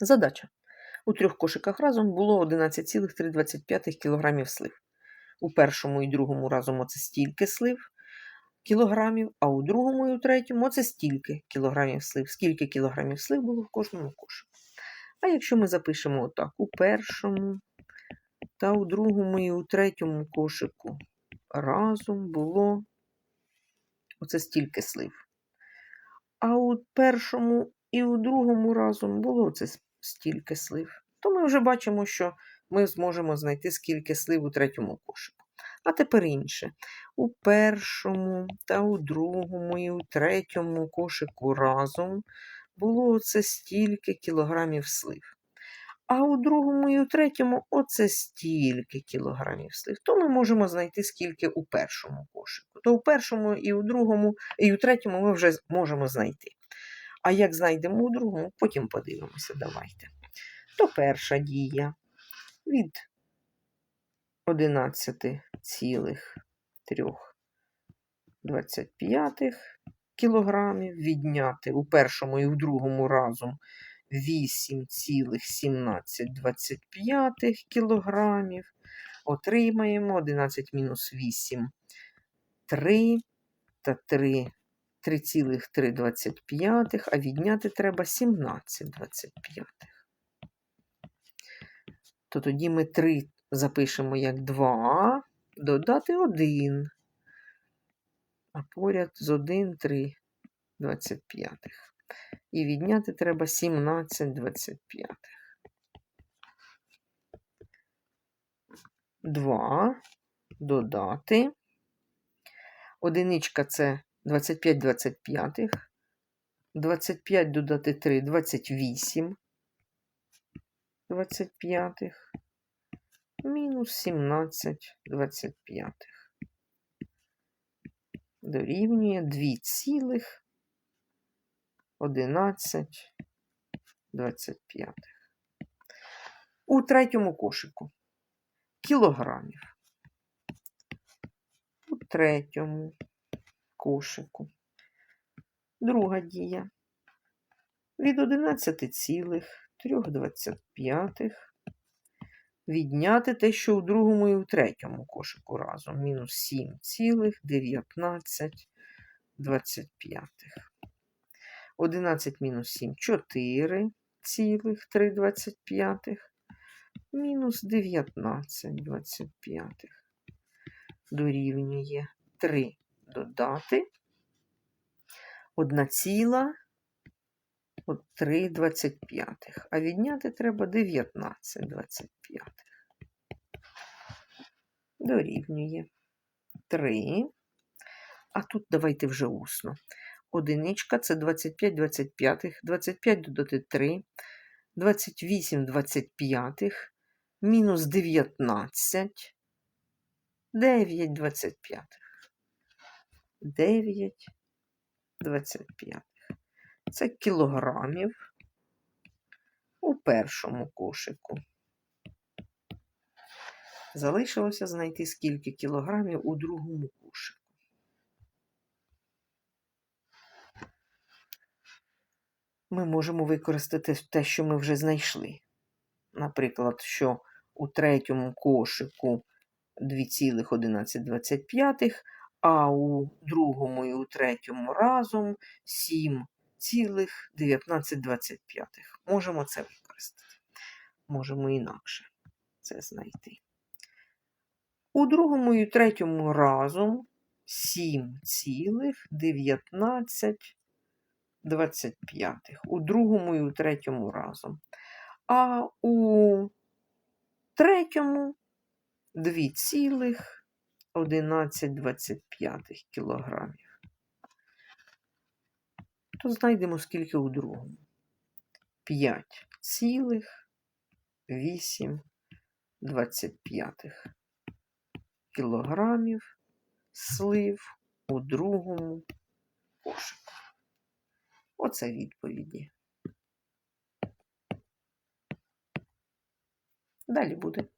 Задача. У трьох кошиках разом було 11,325 кг слив. У першому і другому разом оце стільки слив кілограмів, а у другому і у третьому оце стільки кілограмів слив. Скільки кілограмів слив було в кожному кошику. А якщо ми запишемо отак, у першому та у другому і у третьому кошику разом було оце стільки слив. А у першому і у другому разом було це стільки слив. То ми вже бачимо, що ми зможемо знайти скільки слив у третьому кошику. А тепер інше. У першому та у другому і у третьому кошику разом було оце стільки кілограмів слив. А у другому і у третьому оце стільки кілограмів слив. То ми можемо знайти скільки у першому кошику. То у першому і у другому, і у третьому ми вже можемо знайти. А як знайдемо у другому, потім подивимося, давайте. То перша дія від 11,325 кілограмів відняти у першому і у другому разом 8,1725 кілограмів. Отримаємо 11 мінус 8 3 та 3 3,325, а відняти треба 17,25. То тоді ми 3 запишемо як 2, додати 1. А поряд з 1 3 25. І відняти треба 17 25. 2 додати. Одиничка це 25 25. 25 додати 3 28 25. Мінус 17 25. Дорівнює 2 цілих 11 25. У третьому кошику кілограмів. У третьому кошику. Друга дія. Від 11,325 відняти те, що у другому і у третьому кошику разом. Мінус 7,1925. 11 мінус 7 4,325. Мінус 19,25. Дорівнює 3 додати 1 ціла 3,25. А відняти треба 19,25. Дорівнює 3. А тут давайте вже усно. Одиничка це 25 25, 25 додати 3, 28 25, мінус 19, 9 25. 9 25. Це кілограмів у першому кошику. Залишилося знайти скільки кілограмів у другому кошику. Ми можемо використати те, що ми вже знайшли. Наприклад, що у третьому кошику 2,1125, а у другому і у третьому разом 7,1925. Можемо це використати. Можемо інакше це знайти. У другому і третьому разом 7,1925. У другому і у третьому разом. А у третьому 2,1125 кілограмів. То знайдемо скільки у другому. 5,825 кілограмів слив у другому кошику. Оце відповіді. Далі буде.